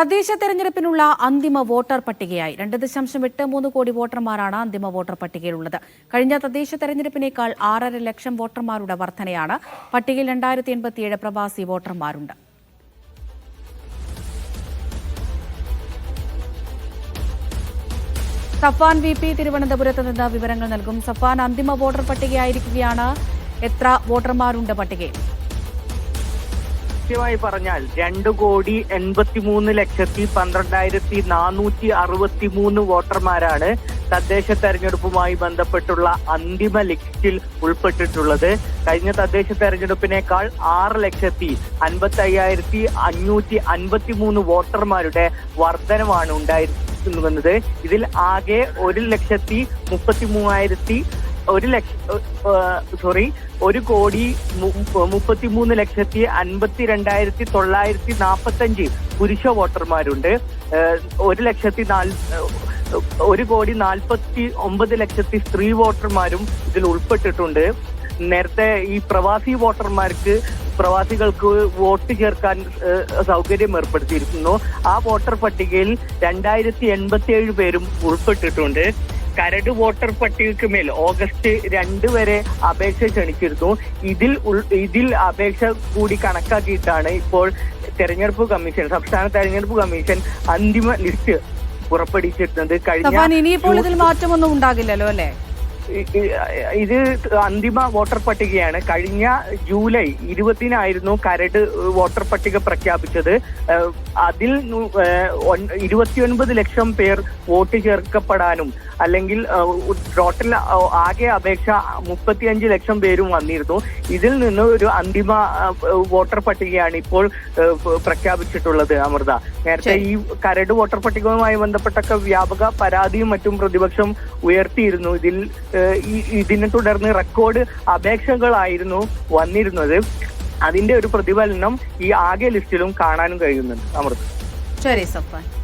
തദ്ദേശ തെരഞ്ഞെടുപ്പിനുള്ള അന്തിമ വോട്ടർ പട്ടികയായി. രണ്ട് ദശാംശം എട്ട് മൂന്ന് കോടി വോട്ടർമാരാണ് അന്തിമ വോട്ടർ പട്ടികയിലുള്ളത്. കഴിഞ്ഞ തദ്ദേശ തെരഞ്ഞെടുപ്പിനേക്കാൾ ആറര ലക്ഷം വോട്ടർമാരുടെ വർധനയാണ്. പട്ടികയിൽ രണ്ടായിരത്തി എൺപത്തിയേഴ് പ്രവാസി വോട്ടർമാരുണ്ട്. സഫാൻ വി പി തിരുവനന്തപുരത്ത് നിന്ന് വിവരങ്ങൾ നൽകും. സഫാൻ അന്തിമ വോട്ടർ പട്ടികയായിരിക്കുകയാണ്. എത്ര വോട്ടർമാരുണ്ട് പട്ടികയിൽ? കൃത്യമായി പറഞ്ഞാൽ രണ്ട് കോടി എൺപത്തിമൂന്ന് ലക്ഷത്തി പന്ത്രണ്ടായിരത്തി നാനൂറ്റി അറുപത്തി മൂന്ന് വോട്ടർമാരാണ് തദ്ദേശ തെരഞ്ഞെടുപ്പുമായി ബന്ധപ്പെട്ടുള്ള അന്തിമ ലിസ്റ്റിൽ ഉൾപ്പെട്ടിട്ടുള്ളത്. കഴിഞ്ഞ തദ്ദേശ തെരഞ്ഞെടുപ്പിനേക്കാൾ ആറ് ലക്ഷത്തി അൻപത്തി അയ്യായിരത്തി അഞ്ഞൂറ്റി അൻപത്തി മൂന്ന് വോട്ടർമാരുടെ വർധനമാണ് ഉണ്ടായിരുന്നത്. ഇതിൽ ആകെ ഒരു ലക്ഷത്തി മുപ്പത്തി മൂവായിരത്തി ഒരു ലക്ഷ സോറി ഒരു കോടി മുപ്പത്തിമൂന്ന് ലക്ഷത്തി അൻപത്തി രണ്ടായിരത്തി തൊള്ളായിരത്തി നാൽപ്പത്തി അഞ്ച് പുരുഷ വോട്ടർമാരുണ്ട്. ഒരു ലക്ഷത്തി നാല് ഒരു കോടി നാൽപ്പത്തി ഒമ്പത് ലക്ഷത്തി സ്ത്രീ വോട്ടർമാരും ഇതിൽ ഉൾപ്പെട്ടിട്ടുണ്ട്. നേരത്തെ ഈ പ്രവാസി വോട്ടർമാർക്ക് പ്രവാസികൾക്ക് വോട്ട് ചേർക്കാൻ സൗകര്യം ഏർപ്പെടുത്തിയിരിക്കുന്നു ആ വോട്ടർ പട്ടികയിൽ രണ്ടായിരത്തി എൺപത്തി ഏഴ് പേരും ഉൾപ്പെട്ടിട്ടുണ്ട്. കരട് വോട്ടർ പട്ടികയ്ക്ക് മേൽ ഓഗസ്റ്റ് രണ്ട് വരെ അപേക്ഷ ക്ഷണിച്ചിരുന്നു. ഇതിൽ ഉൾ- ഇതിൽ അപേക്ഷ കൂടി കണക്കാക്കിയിട്ടാണ് ഇപ്പോൾ തെരഞ്ഞെടുപ്പ് കമ്മീഷൻ സംസ്ഥാന തെരഞ്ഞെടുപ്പ് കമ്മീഷൻ അന്തിമ ലിസ്റ്റ് പുറപ്പെടുവിച്ചിരുന്നത്. കഴിഞ്ഞ ഇനിയിപ്പോൾ ഇതിൽ മാറ്റമൊന്നും ഉണ്ടാകില്ലല്ലോ അല്ലേ? ഇത് അന്തിമ വോട്ടർ പട്ടികയാണ്. കഴിഞ്ഞ ജൂലൈ ഇരുപതിനായിരുന്നു കരട് വോട്ടർ പട്ടിക പ്രഖ്യാപിച്ചത്. അതിൽ ഇരുപത്തിയൊൻപത് ലക്ഷം പേർ വോട്ട് ചേർക്കപ്പെടാനും അല്ലെങ്കിൽ ടോട്ടൽ ആകെ അപേക്ഷ മുപ്പത്തിയഞ്ച് ലക്ഷം പേരും വന്നിരുന്നു. ഇതിൽ നിന്ന് ഒരു അന്തിമ വോട്ടർ പട്ടികയാണ് ഇപ്പോൾ പ്രഖ്യാപിച്ചിട്ടുള്ളത് അമൃത. നേരത്തെ ഈ കരട് വോട്ടർ പട്ടികയുമായി ബന്ധപ്പെട്ടൊക്കെ വ്യാപക പരാതിയും മറ്റും പ്രതിപക്ഷം ഉയർത്തിയിരുന്നു. ഇതിൽ ഈ- ഇതിനെ തുടർന്ന് റെക്കോർഡ് അപേക്ഷകളായിരുന്നു വന്നിരുന്നത്. അതിന്റെ ഒരു പ്രതിഫലനം ഈ ആകെ ലിസ്റ്റിലും കാണാനും കഴിയുന്നുണ്ട്. അമൃത്. ശരി സഫാൻ